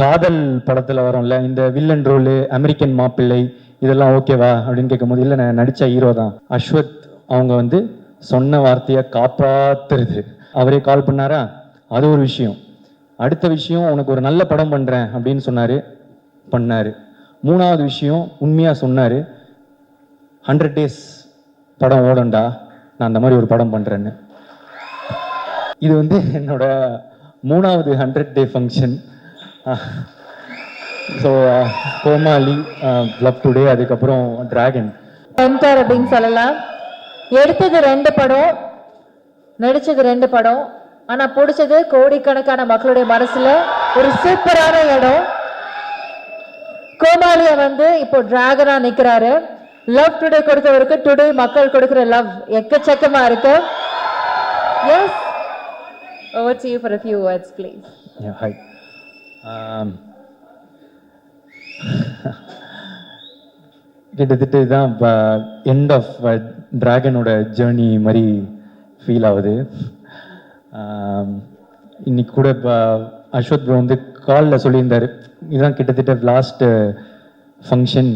காதல் படத்தில் வரும்ல இந்த வில்லன் ரோலு அமெரிக்கன் மாப்பிள்ளை இதெல்லாம் ஓகேவா அப்படின்னு கேட்கும்போது இல்லை நான் நடித்த ஹீரோ தான். அஸ்வத் அவங்க வந்து சொன்ன வார்த்தையை காப்பாத்துறது. அவரே கால் பண்ணாரா? அது ஒரு விஷயம். அடுத்த விஷயம் உனக்கு ஒரு நல்ல படம் பண்ணுறேன் அப்படின்னு சொன்னார் பண்ணார். மூணாவது விஷயம் உண்மையாக சொன்னார் ஹண்ட்ரட் டேஸ் படம் ஓடண்டா நான் அந்த மாதிரி ஒரு படம் பண்ணுறேன்னு இது வந்து என்னோட மூணாவது hundred day function so Comali Love Today அதுக்கப்புறம் டிராகன் என்டர் அப்படின்னு சொல்லலாம். எடுத்தது ரெண்டு படம் நடிச்சது ரெண்டு படம். ஆனா பிடிச்சது கோடிக்கணக்கான மக்களுடைய மனசுல ஒரு சூப்பரான இடம். கோமாளிய வந்து இப்போ டிராகனா நிக்கிறாரு. லவ் டுடே கொடுத்தவருக்கு டுடே மக்கள் கொடுக்கிற லவ் எக்கச்சக்கமா இருக்கு. Yes over to you for a few words please. Hi கிட்டத்தட்ட இதுதான் எண்ட் ஆஃப் டிராகனோட ஜேர்னி மாதிரி ஃபீல் ஆகுது. இன்னைக்கு கூட இப்போ அஸ்வத் ப்ரோ வந்து காலில் சொல்லியிருந்தாரு. இதுதான் கிட்டத்தட்ட லாஸ்ட்டு ஃபங்க்ஷன்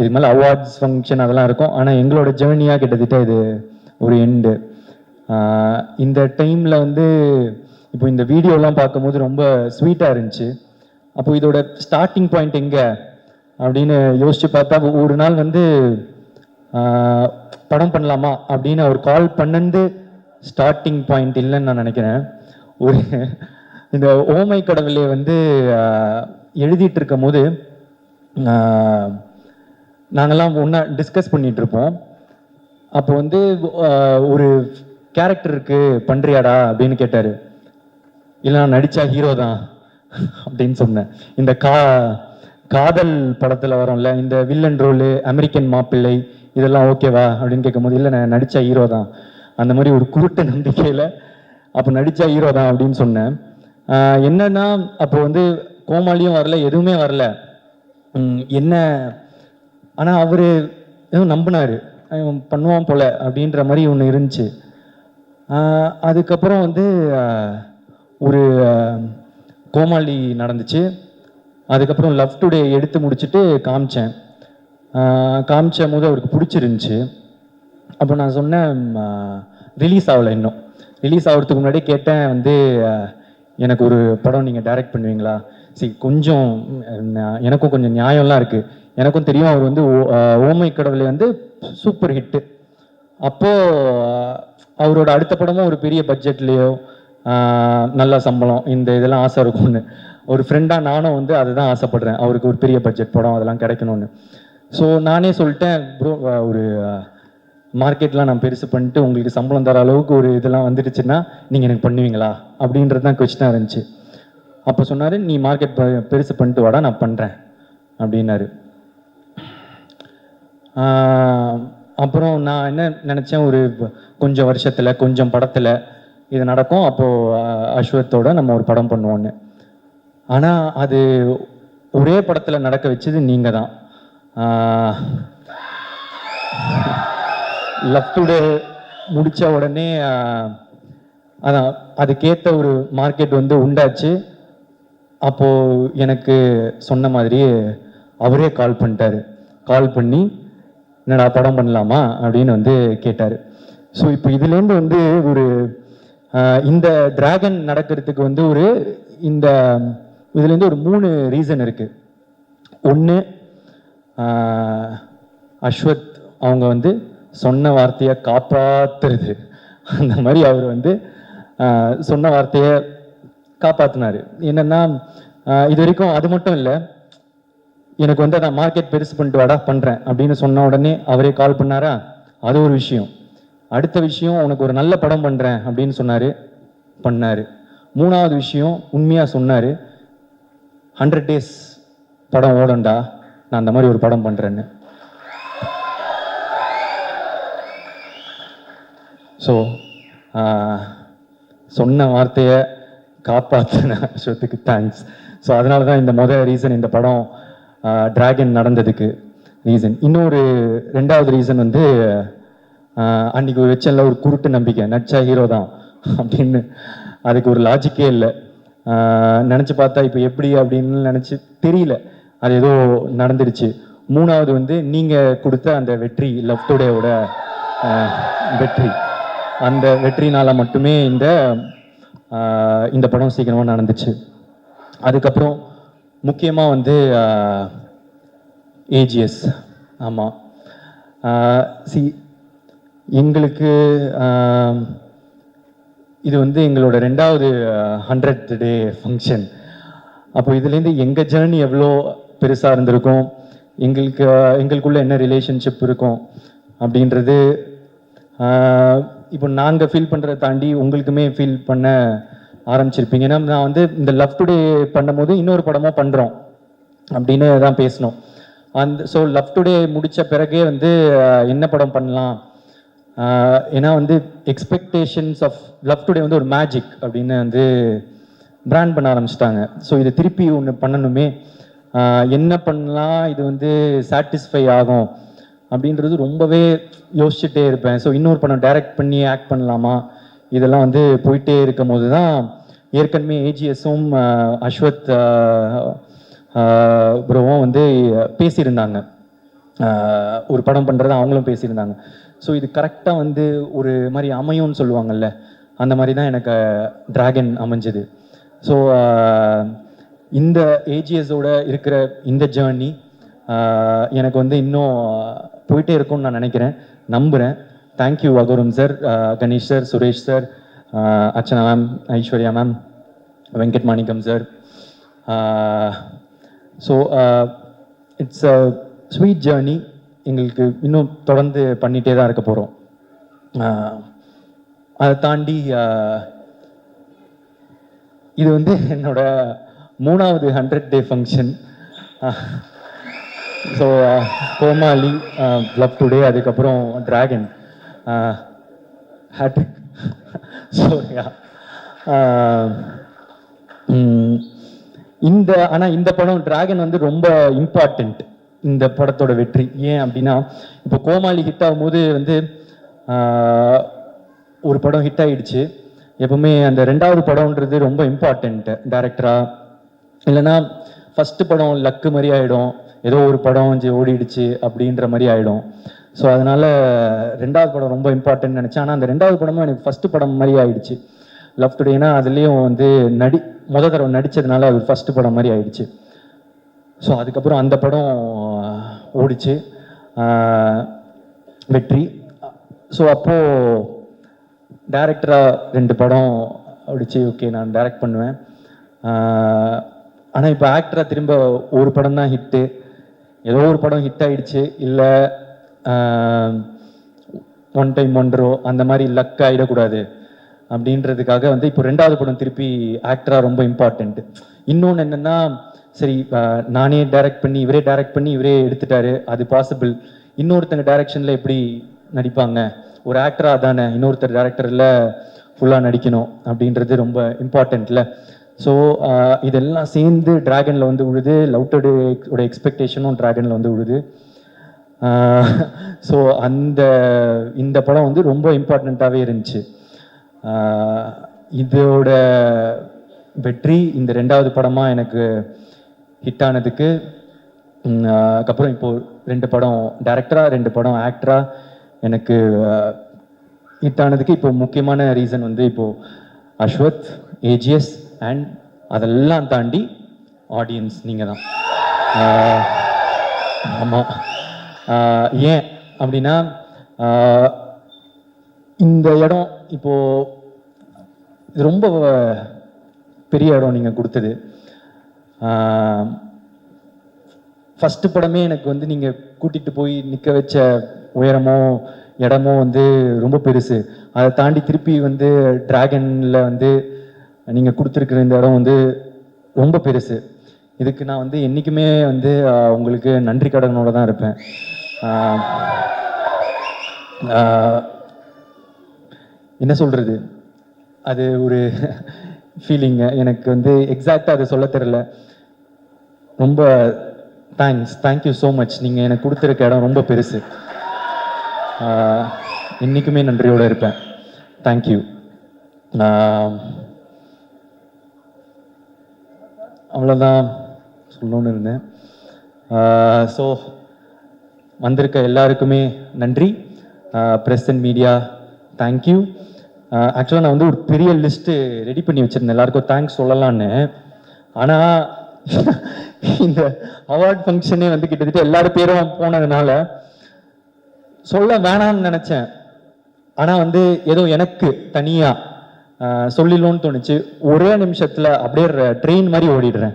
இது மேலே அவார்ட்ஸ் ஃபங்க்ஷன் அதெல்லாம் இருக்கும். ஆனால் எங்களோட ஜேர்னியாக கிட்டத்தட்ட இது ஒரு எண்டு இந்த டைமில் வந்து இப்போ இந்த வீடியோலாம் பார்க்கும்போது ரொம்ப ஸ்வீட்டாக இருந்துச்சு. அப்போ இதோட ஸ்டார்டிங் பாயிண்ட் எங்கே? அப்படின்னு யோசிச்சு பார்த்தா ஒரு நாள் வந்து படம் பண்ணலாமா? அப்படின்னு அவர் கால் பண்ணந்து ஸ்டார்டிங் பாயிண்ட் இல்லைன்னு நான் நினைக்கிறேன். ஒரு இந்த ஓமை கடவுளே வந்து எழுதிட்டு இருக்கும் போது நாங்கள்லாம் ஒன்றா டிஸ்கஸ் பண்ணிட்டு இருப்போம். அப்போ வந்து ஒரு கேரக்டர் இருக்கு பண்றியாடா அப்படின்னு கேட்டார். இல்லை நான் நடிச்சா ஹீரோ தான் அப்படின்னு சொன்னேன். இந்த கா காதல் படத்தில் வரோம்ல இந்த வில்லன் ரோலு அமெரிக்கன் மாப்பிள்ளை இதெல்லாம் ஓகேவா அப்படின்னு கேட்கும்போது இல்லை நான் நடித்தா ஹீரோ தான். அந்த மாதிரி ஒரு குருட்டு நம்பிக்கையில் அப்போ நடித்தா ஹீரோ தான் அப்படின்னு சொன்னேன். என்னென்னா என்னன்னா அப்போ வந்து கோமாளியும் வரல எதுவுமே வரல. என்ன ஆனால் அவர் எதுவும் நம்பினார். பண்ணுவான் போல அப்படின்ற மாதிரி ஒன்று இருந்துச்சு. அதுக்கப்புறம் வந்து ஒரு கோமாளி நடந்துச்சு. அதுக்கப்புறம் லவ் டுடே எடுத்து முடிச்சுட்டு காமிச்சேன். காமிச்ச போது அவருக்கு பிடிச்சிருந்துச்சு. அப்போ நான் சொன்னேன் ரிலீஸ் ஆகலை இன்னும். ரிலீஸ் ஆகிறதுக்கு முன்னாடி கேட்டேன் வந்து எனக்கு ஒரு படம் நீங்கள் டைரக்ட் பண்ணுவீங்களா? சரி கொஞ்சம் எனக்கும் கொஞ்சம் நியாயம்லாம் இருக்குது எனக்கும் தெரியும் அவர் வந்து ஓ- ஓமை கடவுளை வந்து சூப்பர் ஹிட்டு அப்போது அவரோட அடுத்த படமும் ஒரு பெரிய பட்ஜெட்லேயோ நல்ல சம்பளம் இந்த இதெல்லாம் ஆசை இருக்கும்னு. ஒரு ஃப்ரெண்டாக நானும் வந்து அதுதான் ஆசைப்படுறேன். அவருக்கு ஒரு பெரிய பட்ஜெட் படம் அதெல்லாம் கிடைக்கணும்னு. ஸோ நானே சொல்லிட்டேன் ப்ரோ ஒரு மார்க்கெட்லாம் நான் பெருசு பண்ணிட்டு உங்களுக்கு சம்பளம் தர அளவுக்கு ஒரு இதெல்லாம் வந்துடுச்சுன்னா நீங்கள் எனக்கு பண்ணுவீங்களா? அப்படின்றது தான் கொஸ்டினாக இருந்துச்சு. அப்போ சொன்னார் நீ மார்க்கெட் பெருசு பண்ணிட்டு வாடா நான் பண்ணுறேன் அப்படின்னாரு. அப்புறம் நான் என்ன நினச்சேன் ஒரு கொஞ்சம் வருஷத்தில் கொஞ்சம் படத்தில் இது நடக்கும். அப்போது அஸ்வத்தோட நம்ம ஒரு படம் பண்ணுவோன்னு. ஆனால் அது ஒரே படத்தில் நடக்க வச்சது நீங்கள் தான். லவ் டுடே முடித்த உடனே அதான் அதுக்கேற்ற ஒரு மார்க்கெட் வந்து உண்டாச்சு. அப்போது எனக்கு சொன்ன மாதிரி அவரே கால் பண்ணிட்டாரு. கால் பண்ணி என்னடா படம் பண்ணலாமா? அப்படின்னு வந்து கேட்டார். ஸோ இப்போ இதுலேருந்து வந்து ஒரு இந்த டிராகன் நடக்கிறதுக்கு வந்து ஒரு இந்த இதுலேருந்து ஒரு மூணு ரீசன் இருக்குது ஒன்று அஸ்வத் அவங்க வந்து சொன்ன வார்த்தையை காப்பாத்துறது. அந்த மாதிரி அவர் வந்து சொன்ன வார்த்தையை காப்பாற்றினார் என்னென்னா இது வரைக்கும் அது மட்டும் இல்லை எனக்கு வந்து நான் மார்க்கெட் பெருசு பண்ணிட்டு வாடா பண்ணுறேன் அப்படின்னு சொன்ன உடனே அவரே கால் பண்ணாரா? அது ஒரு விஷயம். அடுத்த விஷயம் உனக்கு ஒரு நல்ல படம் பண்ணுறேன் அப்படின்னு சொன்னார் பண்ணார். மூணாவது விஷயம் உண்மையாக சொன்னார் ஹண்ட்ரட் டேஸ் படம் ஓடண்டா நான் அந்த மாதிரி ஒரு படம் பண்ணுறேன்னு ஸோ சொன்ன வார்த்தையை காப்பாற்றின அஸ்வத்துக்கு தேங்க்ஸ் ஸோ அதனால தான் இந்த மொதல் ரீசன் இந்த படம் டிராகன் நடந்ததுக்கு ரீசன் இன்னொரு ரெண்டாவது ரீசன் வந்து அன்னைக்கு ஒரு வச்சல ஒரு குருட்டு நம்பிக்கை. நடிச்சா ஹீரோ தான். அப்படின்னு அதுக்கு ஒரு லாஜிக்கே இல்லை. நினச்சி பார்த்தா இப்போ எப்படி அப்படின்னு நினச்சி தெரியல. அது ஏதோ நடந்துடுச்சு. மூணாவது வந்து நீங்கள் கொடுத்த அந்த வெற்றி லவ் டுடேவோட வெற்றி. அந்த வெற்றினால மட்டுமே இந்த இந்த படம் சீக்கிரமாக நடந்துச்சு. அதுக்கப்புறம் முக்கியமாக வந்து ஏஜிஎஸ் ஆமாம் சி எங்களுக்கு இது வந்து எங்களோட ரெண்டாவது ஹண்ட்ரட் டே ஃபங்க்ஷன் அப்போ இதுலேருந்து எங்கள் ஜேர்னி எவ்வளோ பெருசாக இருந்திருக்கும் எங்களுக்கு எங்களுக்குள்ள என்ன ரிலேஷன்ஷிப் இருக்கும் அப்படின்றது இப்போ நாங்கள் ஃபீல் பண்ணுறதை தாண்டி உங்களுக்குமே ஃபீல் பண்ண ஆரம்பிச்சிருப்பீங்க. ஏன்னா நான் வந்து இந்த லவ் டுடே பண்ணும்போது இன்னொரு படமும் பண்ணுறோம் அப்படின்னு தான் பேசினோம் அந்த ஸோ லவ் டுடே முடித்த பிறகே வந்து என்ன படம் பண்ணலாம்? ஏன்னா வந்து எக்ஸ்பெக்டேஷன்ஸ் ஆஃப் லவ் டுடே வந்து ஒரு மேஜிக் அப்படின்னு வந்து பிராண்ட் பண்ண ஆரம்பிச்சிட்டாங்க. ஸோ இதை திருப்பி ஒன்று பண்ணணுமே. என்ன பண்ணலாம் இது வந்து சாட்டிஸ்ஃபை ஆகும் அப்படின்றது ரொம்பவே யோசிச்சுட்டே இருப்பேன். ஸோ இன்னொரு படம் டைரக்ட் பண்ணி ஆக்ட் பண்ணலாமா? இதெல்லாம் வந்து போயிட்டே இருக்கும் போது தான் ஏற்கனவே ஏஜிஎஸும் அஸ்வத் ப்ரோவும் வந்து பேசியிருந்தாங்க. ஒரு படம் பண்ணுறத அவங்களும் பேசியிருந்தாங்க. ஸோ இது கரெக்டாக வந்து ஒரு மாதிரி அமையும்னு சொல்லுவாங்கல்ல. அந்த மாதிரி தான் எனக்கு டிராகன் அமைஞ்சது. ஸோ இந்த ஏஜிஎஸோட இருக்கிற இந்த ஜேர்னி எனக்கு வந்து இன்னும் போயிட்டே இருக்கும்னு நான் நினைக்கிறேன். நம்புகிறேன் thank you Agoram sir Ganesh sir Suresh sir Archana ma'am Aishwarya ma'am Venkat Manickam sir so it's a sweet journey எங்களுக்கு இன்னும் தொடர்ந்து பண்ணிகிட்டே தான் இருக்க போகிறோம் அதை தாண்டி இது வந்து என்னோட மூணாவது hundred day function so Comali love today அதுக்கப்புறம் டிராகன் ஹேட்ரிக் ஸோ இந்த ஆனால் இந்த படம் டிராகன் வந்து ரொம்ப இம்பார்ட்டண்ட் இந்த படத்தோட வெற்றி. ஏன் அப்படின்னா இப்போ கோமாளி ஹிட் ஆகும்போது வந்து ஒரு படம் ஹிட் ஆகிடுச்சு எப்பவுமே அந்த ரெண்டாவது படம்ன்றது ரொம்ப இம்பார்ட்டண்ட்டு டேரக்டரா இல்லைன்னா ஃபஸ்ட்டு படம் லக்கு மாதிரி ஆகிடும் ஏதோ ஒரு படம் வந்து ஓடிடுச்சு அப்படின்ற மாதிரி ஆகிடும் ஸோ அதனால ரெண்டாவது படம் ரொம்ப இம்பார்ட்டன்ட் நினச்சேன். ஆனால் அந்த ரெண்டாவது படமும் எனக்கு ஃபஸ்ட்டு படம் மாதிரி ஆயிடுச்சு. லவ் டுடேனா அதுலேயும் வந்து நடி முத தடவை நடித்ததுனால அது ஃபஸ்ட்டு படம் மாதிரி ஆயிடுச்சு. ஸோ அதுக்கப்புறம் அந்த படம் ஓடிச்சு. வெற்றி. ஸோ அப்போது டேரக்டராக ரெண்டு படம் ஓடிச்சு. ஓகே நான் டைரக்ட் பண்ணுவேன். ஆனால் இப்போ ஆக்டராக திரும்ப ஒரு படம் தான் ஹிட்டு ஏதோ ஒரு படம் ஹிட் ஆகிடுச்சு இல்லை ஒன் டைம் ஒன்றோ அந்த மாதிரி லக் ஆகிடக்கூடாது அப்படின்றதுக்காக வந்து இப்போ ரெண்டாவது படம் திருப்பி ஆக்டராக ரொம்ப இம்பார்ட்டண்ட்டு இன்னொன்று என்னென்னா சரி நானே டைரக்ட் பண்ணி இவரே டைரக்ட் பண்ணி இவரே எடுத்துட்டாரு. அது பாசிபிள் இன்னொருத்தங்க டைரக்ஷனில் எப்படி நடிப்பாங்க? ஒரு ஆக்டராக தானே இன்னொருத்தர் டேரக்டரில் ஃபுல்லாக நடிக்கணும் அப்படின்றது ரொம்ப இம்பார்ட்டண்ட்ல ஸோ இதெல்லாம் சேர்ந்து டிராகனில் வந்து விழுது லவுட்டடு உடைய எக்ஸ்பெக்டேஷனும் டிராகனில் வந்து விழுது ஸோ அந்த இந்த படம் வந்து ரொம்ப இம்பார்ட்டண்ட்டாகவே இருந்துச்சு. இதோட வெற்றி இந்த ரெண்டாவது படமாக எனக்கு ஹிட் ஆனதுக்கு அதுக்கப்புறம் இப்போ ரெண்டு படம் டைரக்டராக ரெண்டு படம் ஆக்டராக எனக்கு ஹிட் ஆனதுக்கு இப்போ முக்கியமான ரீசன் வந்து இப்போ அஸ்வத் ஏஜிஎஸ் அண்ட் அதெல்லாம் தாண்டி ஆடியன்ஸ் நீங்கள் தான். ஆமாம் ஏன் அப்படின்னா இந்த இடம் இப்போது ரொம்ப பெரிய இடம் நீங்கள் கொடுத்தது. ஃபஸ்ட்டு படமே எனக்கு வந்து நீங்கள் கூட்டிகிட்டு போய் நிற்க வச்ச உயரமோ இடமோ வந்து ரொம்ப பெருசு. அதை தாண்டி திருப்பி வந்து டிராகனில் வந்து நீங்கள் கொடுத்துருக்குற இந்த இடம் வந்து ரொம்ப பெருசு. இதுக்கு நான் வந்து என்றைக்குமே வந்து உங்களுக்கு நன்றி கடனோட தான் இருப்பேன். என்ன சொல்கிறது அது ஒரு ஃபீலிங்க எனக்கு வந்து எக்ஸாக்டாக அதை சொல்ல தெரில ரொம்ப தேங்க்ஸ் தேங்க்யூ ஸோ மச் நீங்கள் எனக்கு கொடுத்துருக்க இடம் ரொம்ப பெருசு. இன்றைக்குமே நன்றியோடு இருப்பேன். தேங்க்யூ அவ்வளோதான் சொல்லணும்னு இருந்தேன். ஸோ வந்திருக்க எல்லாருக்குமே நன்றி. ப்ரெஸ் அண்ட் மீடியா தேங்க்யூ ஆக்சுவலாக நான் வந்து ஒரு பெரிய லிஸ்ட்டு ரெடி பண்ணி வச்சுருந்தேன். எல்லாருக்கும் தேங்க்ஸ் சொல்லலான்னு ஆனால் இந்த அவார்ட் ஃபங்க்ஷனே வந்து கிட்டத்தட்ட எல்லாரும் பேரும் போனதுனால சொல்ல வேணாம்னு நினச்சேன். ஆனால் வந்து ஏதோ எனக்கு தனியாக சொல்லிடணும்னு தோணுச்சு. ஒரே நிமிஷத்தில் அப்படியே ட்ரெயின் மாதிரி ஓடிடுறேன்.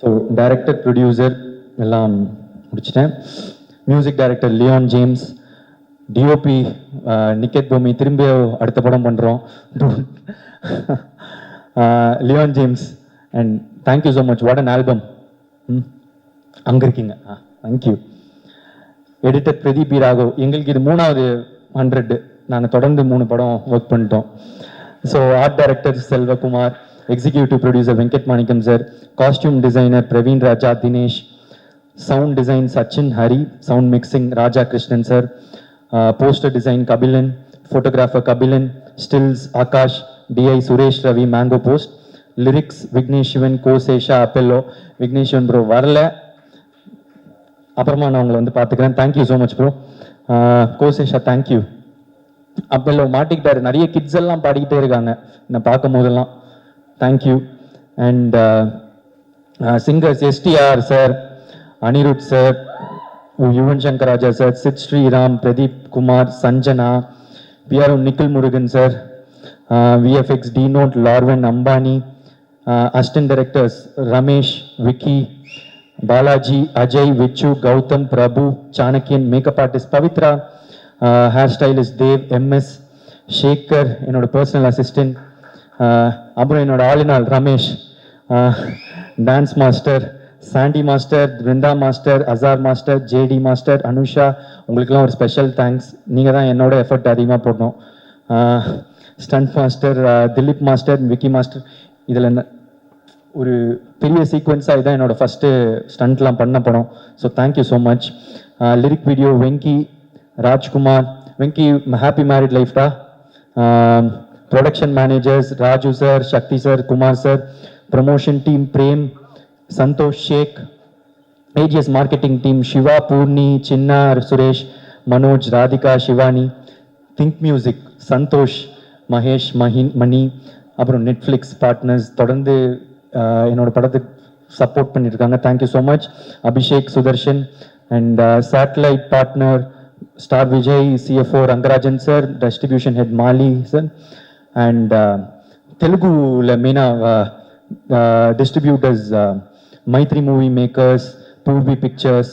ஸோ டைரக்டர் ப்ரொடியூசர் எல்லாம் முடிச்சிட்டேன். Music director Leon James DOP Niket Bommi திரும்பி அடுத்த படம் பண்ணுறோம் Leon James and thank you so much what an album hmm அங்கே இருக்கீங்க. ஆ thank you editor Pradeep Raghav எங்களுக்கு இது மூணாவது ஹண்ட்ரட் நாங்கள் தொடர்ந்து மூணு படம் ஒர்க் பண்ணிட்டோம். So art director Selvakumar executive producer Venkat Manickam sir costume designer Praveen Raja Dinesh sound design Sachin Hari sound mixing Raja Krishnan sir poster design Kabilan photographer Kabilan stills Aakash DI Suresh Ravi mango post lyrics Vignesh Shivan Kosesha அப்பெல்லோ Vignesh Shivan bro வரல. அப்புறமா நான் உங்களை வந்து பார்த்துக்கிறேன். Thank you so much bro Kosesha thank you அப்பெல்லோ மாட்டிக்கிட்டாரு. நிறைய kids எல்லாம் பாடிக்கிட்டே இருக்காங்க. நான் பார்க்கும் போதெல்லாம் thank you and singers STR sir Anirudh sir Yuvan Shankar Raja sir Sid Sriram Pradeep Kumar Sanjana PR Nikhil Murugan sir VFX D note லார்வன் Ambani assistant directors Ramesh Vicky Balaji Ajay Vichu Gautham Prabhu Chanakyan makeup artist Pavithra hair stylist Dev MS Shekar என்னோட personal assistant அப்புறம் என்னோட ஆளினால் Ramesh. Dance master Sandy master Brinda master Azhar master JD master Anusha உங்களுக்கெல்லாம் ஒரு special thanks நீங்கள் தான் என்னோட effort அதிகமாக போடணும். Stunt master Dileep master Vicky master இதில் ஒரு பெரிய சீக்வன்ஸாக இதான் என்னோட ஃபஸ்ட்டு ஸ்டண்ட்லாம் பண்ண படம் so thank you so much lyric video Venky Rajkumar Venky happy married லைஃப்டா production managers Raju sir Sakthi sir Kumar sir promotion team Prem Santhosh Sheikh AGS marketing team Siva Poorni Chinna Suresh Manoj Radhika Shivani think music Santhosh Mahesh Mahin Mani அப்புறம் Netflix partners தொடர்ந்து என்னோட படத்துக்கு support பண்ணியிருக்காங்க thank you so much Abhishek Sudharshan and satellite partner star Vijay CFO Rangarajan sir distribution head Mali sir and தெலுங்குல மெயினாக distributors Mythri movie makers Poorvi pictures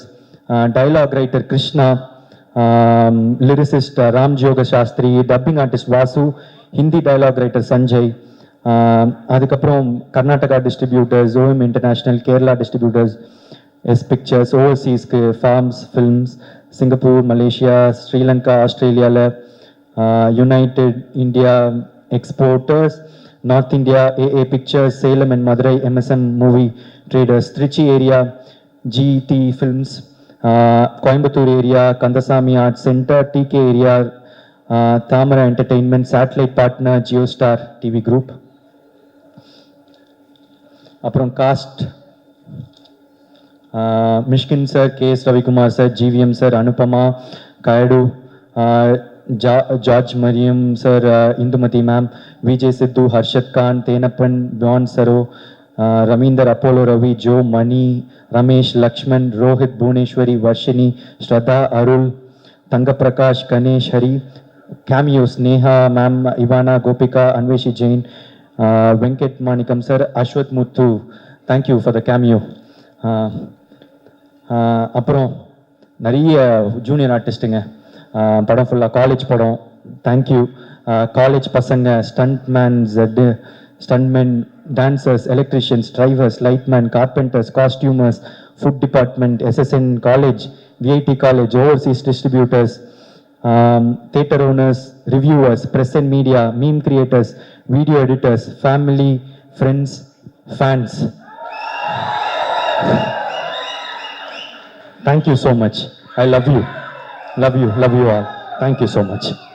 dialogue writer Krishna lyricist ராம்ஜியோக Shastri dubbing artist Vasu Hindi dialogue writer Sanjay அதுக்கப்புறம் Karnataka distributors OM international Kerala distributors S pictures ஓவர்சீஸ்க்கு forms films Singapore Malaysia Sri Lanka ஆஸ்திரேலியாவில் united India exporters north India AA pictures Salem and Madurai MSN movie traders Trichy area GT films Coimbatore area Kandasamy art centre TK area Thamara entertainment satellite partner Jio star TV group அப்புறம் cast Mysskin sir K S Ravikumar sir GVM sir Anupama Kayadu George Maryan sir Indumathi ma'am Vijay Siddhu Harshath Khan Thenappan பியான் Saro Ravindar Apollo Ravi Jo Mani Ramesh Lakshman Rohit Bhuvaneswari Varshini Shraddha Arul Thangaprakash Ganesh Hari cameos Neha ma'am Ivana Gopika Anveshi Jain Venkat Manickam sir Ashwath Muthu. Thank you for the cameo அப்புறம் நிறைய junior ஆர்டிஸ்ட்டுங்க படம் ஃபுல்லாக college படம். Thank you college பசங்க stunt mans stuntmen dancers electricians drivers lightman carpenters costumers food department SSN college VIT college overseas distributors theatre owners reviewers press and media meme creators video editors family friends fans thank you so much I love you Love you. Love you all. Thank you so much.